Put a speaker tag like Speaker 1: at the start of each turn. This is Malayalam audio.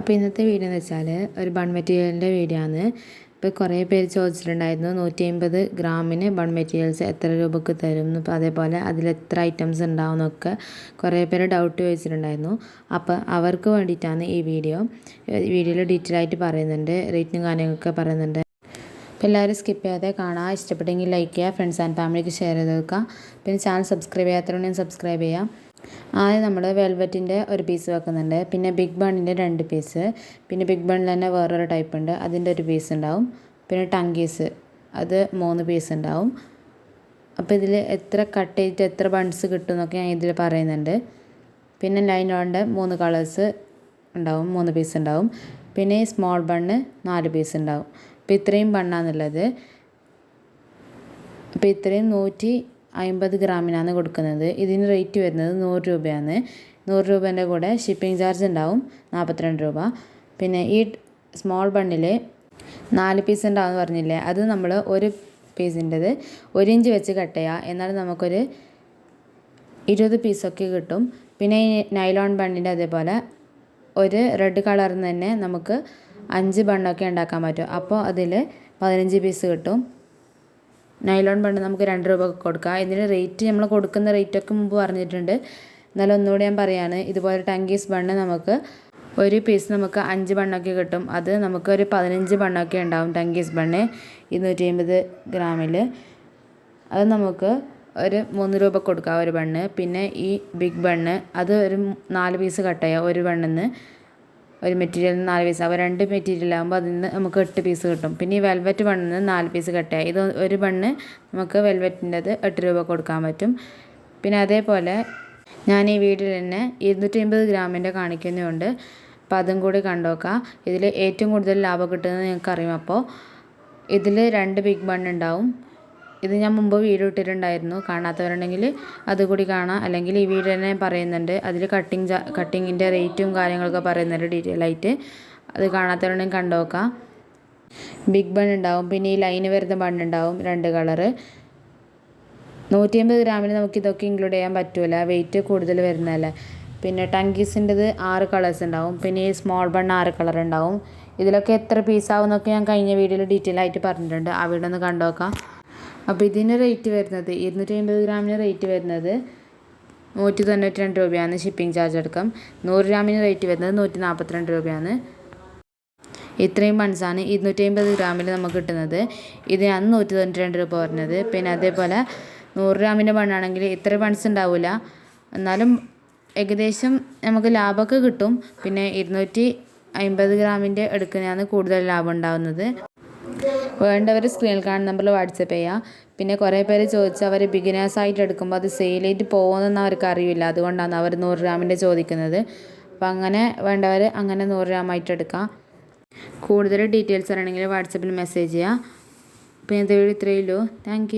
Speaker 1: അപ്പോൾ ഇന്നത്തെ വീഡിയോ എന്ന് വെച്ചാൽ ഒരു ബൺ മെറ്റീരിയലിന്റെ വീഡിയോ ആണ് ഇപ്പോൾ കുറേ പേര് ചോദിച്ചിട്ടുണ്ടായിരുന്നു നൂറ്റി അമ്പത് ഗ്രാമിന് ബൺ മെറ്റീരിയൽസ് എത്ര രൂപക്ക് തരും അപ്പോൾ അതേപോലെ അതിൽ എത്ര ഐറ്റംസ് ഉണ്ടാവും എന്നൊക്കെ കുറേ പേര് ഡൗട്ട് ചോദിച്ചിട്ടുണ്ടായിരുന്നു. അപ്പോൾ അവർക്ക് വേണ്ടിയിട്ടാണ് ഈ വീഡിയോ. വീഡിയോയിൽ ഡീറ്റെയിൽ ആയിട്ട് പറയുന്നുണ്ട് റേറ്റിനും കാര്യങ്ങളൊക്കെ പറയുന്നുണ്ട്. അപ്പോൾ എല്ലാവരും സ്കിപ്പ് ചെയ്യാതെ കാണാം. ഇഷ്ടപ്പെട്ടെങ്കിൽ ലൈക്ക് ചെയ്യുക ഫ്രണ്ട്സ് ആൻഡ് ഫാമിലിക്ക് ഷെയർ ചെയ്ത് വെക്കുക. പിന്നെ ചാനൽ സബ്സ്ക്രൈബ് ചെയ്യാത്തവരുണ്ടെങ്കിൽ സബ്സ്ക്രൈബ് ചെയ്യാം. ആദ്യം നമ്മൾ വെൽവെറ്റിന്റെ ഒരു പീസ് വെക്കുന്നുണ്ട്. പിന്നെ ബിഗ് ബണ്ണിന്റെ രണ്ട് പീസ് പിന്നെ ബിഗ് ബണ്ണിൽ തന്നെ വേറൊരു ടൈപ്പ് ഉണ്ട്. അതിന്റെ ഒരു പീസ് ഉണ്ടാവും. പിന്നെ ടങ്കീസ് അത് മൂന്ന് പീസ് ഉണ്ടാവും. അപ്പോൾ ഇതിൽ എത്ര കട്ട് ചെയ്തിട്ട് എത്ര ബൺസ് കിട്ടും എന്നൊക്കെ ഞാൻ ഇതിൽ പറയുന്നുണ്ട്. പിന്നെ ലൈൻ ഓണിന്റെ മൂന്ന് കളേഴ്സ് ഉണ്ടാവും. മൂന്ന് പീസ് ഉണ്ടാവും. പിന്നെ സ്മോൾ ബണ്ണ് നാല് പീസ് ഉണ്ടാവും. അപ്പോൾ ഇത്രയും ബണ്ണാന്നുള്ളത് അപ്പോൾ ഇത്രയും നൂറ്റി അമ്പത് ഗ്രാമിനാണ് കൊടുക്കുന്നത്. ഇതിന് റേറ്റ് വരുന്നത് നൂറ് രൂപയാണ്. നൂറ് രൂപേന്റെ കൂടെ ഷിപ്പിംഗ് ചാർജ് ഉണ്ടാവും നാൽപ്പത്തിരണ്ട് രൂപ. പിന്നെ ഈ സ്മോൾ ബണ്ണിൽ നാല് പീസ് ഉണ്ടാവും പറഞ്ഞില്ലേ? അത് നമ്മൾ ഒരു പീസിന്റെത് ഒരു ഇഞ്ച് വെച്ച് കട്ട് ചെയ്യുക എന്നാൽ നമുക്കൊരു ഇരുപത് പീസൊക്കെ കിട്ടും. പിന്നെ ഈ നൈലോൺ ബണ്ണിന്റെ അതേപോലെ ഒരു റെഡ് കളറിൽ തന്നെ നമുക്ക് അഞ്ച് ബണ്ണൊക്കെ ഉണ്ടാക്കാൻ പറ്റും. അപ്പോൾ അതിൽ പതിനഞ്ച് പീസ് കിട്ടും. നൈലോൺ ബണ്ണ് നമുക്ക് രണ്ട് രൂപ കൊടുക്കാം. ഇതിന് റേറ്റ് നമ്മൾ കൊടുക്കുന്ന റേറ്റൊക്കെ മുമ്പ് പറഞ്ഞിട്ടുണ്ട്. എന്നാലും ഒന്നുകൂടി ഞാൻ പറയാണ് ഇതുപോലെ ടങ്കീസ് ബണ്ണ് നമുക്ക് ഒരു പീസ് നമുക്ക് അഞ്ച് ബണ്ണൊക്കെ കിട്ടും. അത് നമുക്ക് ഒരു പതിനഞ്ച് ബണ്ണൊക്കെ ഉണ്ടാവും ടങ്കീസ് ബണ്ണ് ഇരുന്നൂറ്റി അമ്പത് ഗ്രാമിൽ. അത് നമുക്ക് ഒരു മൂന്ന് രൂപ കൊടുക്കാം ഒരു ബണ്ണ്. പിന്നെ ഈ ബിഗ് ബണ്ണ് അത് ഒരു നാല് പീസ് കട്ട് ഒരു ബണ്ണിന്ന് ഒരു മെറ്റീരിയൽ നാല് പീസ് അപ്പോൾ രണ്ട് മെറ്റീരിയൽ ആകുമ്പോൾ അതിൽ നിന്ന് നമുക്ക് എട്ട് പീസ് കിട്ടും. പിന്നെ ഈ വെൽവെറ്റ് ബണ്ണിന് നാല് പീസ് കട്ടായി ഇത് ഒരു ബണ്ണ് നമുക്ക് വെൽവെറ്റിന്റെത് എട്ട് രൂപ കൊടുക്കാൻ പറ്റും. പിന്നെ അതേപോലെ ഞാൻ ഈ വീഡിയോയിൽ തന്നെ ഇരുന്നൂറ്റി അമ്പത് ഗ്രാമിന്റെ കാണിക്കുന്നുണ്ട്. അപ്പോൾ അതും കൂടി കണ്ടോക്കാം. ഇതിൽ ഏറ്റവും കൂടുതൽ ലാഭം കിട്ടുന്നത് നിങ്ങൾക്ക് അറിയാം അപ്പോൾ ഇതിൽ രണ്ട് ബിഗ് ബൺ ഉണ്ടാവും. ഇത് ഞാൻ മുമ്പ് വീഡിയോ ഇട്ടിട്ടുണ്ടായിരുന്നു. കാണാത്തവരുണ്ടെങ്കിൽ അതുകൂടി കാണാം. അല്ലെങ്കിൽ ഈ വീഡിയോ തന്നെ പറയുന്നുണ്ട്. അതിൽ കട്ടിങ് കട്ടിങ്ങിന്റെ റേറ്റും കാര്യങ്ങളൊക്കെ പറയുന്നുണ്ട് ഡീറ്റെയിൽ ആയിട്ട്. അത് കാണാത്തവരുണ്ടെങ്കിൽ കണ്ടു നോക്കാം. ബിഗ് ബൺ ഉണ്ടാവും. പിന്നെ ഈ ലൈന് വരുന്ന ബൺ ഉണ്ടാവും. രണ്ട് കളറ് നൂറ്റി അമ്പത് ഗ്രാമിന് നമുക്ക് ഇതൊക്കെ ഇൻക്ലൂഡ് ചെയ്യാൻ പറ്റൂല. വെയിറ്റ് കൂടുതൽ വരുന്നതല്ലേ. പിന്നെ ടങ്കീസിന്റെത് ആറ് കളേഴ്സ് ഉണ്ടാവും. പിന്നെ ഈ സ്മോൾ ബൺ ആറ് കളർ ഉണ്ടാവും. ഇതിലൊക്കെ എത്ര പീസാവും എന്നൊക്കെ ഞാൻ കഴിഞ്ഞ വീഡിയോയിൽ ഡീറ്റെയിൽ ആയിട്ട് പറഞ്ഞിട്ടുണ്ട്. ആ വീഡിയോ ഒന്ന് കണ്ടു നോക്കാം. അപ്പോൾ ഇതിന് റേറ്റ് വരുന്നത് ഇരുന്നൂറ്റി അമ്പത് ഗ്രാമിന് റേറ്റ് വരുന്നത് നൂറ്റി തൊണ്ണൂറ്റി രണ്ട് രൂപയാണ് ഷിപ്പിംഗ് ചാർജ് അടക്കം. നൂറ് ഗ്രാമിന് റേറ്റ് വരുന്നത് നൂറ്റി നാൽപ്പത്തിരണ്ട് രൂപയാണ്. ഇത്രയും ബൺസാണ് ഇരുന്നൂറ്റി അമ്പത് ഗ്രാമിൽ നമുക്ക് കിട്ടുന്നത്. ഇതിനാണ് നൂറ്റി തൊണ്ണൂറ്റി രണ്ട് രൂപ പറഞ്ഞത്. പിന്നെ അതേപോലെ നൂറ് ഗ്രാമിന്റെ ബണ്ണാണെങ്കിൽ ഇത്ര ബൺസ് ഉണ്ടാവില്ല എന്നാലും ഏകദേശം നമുക്ക് ലാഭമൊക്കെ കിട്ടും. പിന്നെ ഇരുന്നൂറ്റി അമ്പത് ഗ്രാമിന്റെ എടുക്കുന്നതാണ് കൂടുതൽ ലാഭം ഉണ്ടാവുന്നത്. വേണ്ടവർ സ്ക്രീനിൽ കാണുന്ന നമ്പറിൽ വാട്സപ്പ് ചെയ്യുക പിന്നെ കുറേ പേര് ചോദിച്ചാൽ അവർ ബിഗിനേഴ്സ് ആയിട്ട് എടുക്കുമ്പോൾ അത് സെയിലായിട്ട് പോകുമെന്നൊന്നും അവർക്ക് അറിയില്ല. അതുകൊണ്ടാണ് അവർ നൂറ് ഗ്രാമിന്റെ ചോദിക്കുന്നത്. അപ്പം അങ്ങനെ വേണ്ടവർ അങ്ങനെ നൂറ് ഗ്രാമായിട്ട് എടുക്കാം. കൂടുതൽ ഡീറ്റെയിൽസ് അറിയണമെങ്കിൽ വാട്സപ്പിൽ മെസ്സേജ് ചെയ്യുക പിന്നെ ഇതേ ഇത്രയേ ഉള്ളൂ. താങ്ക്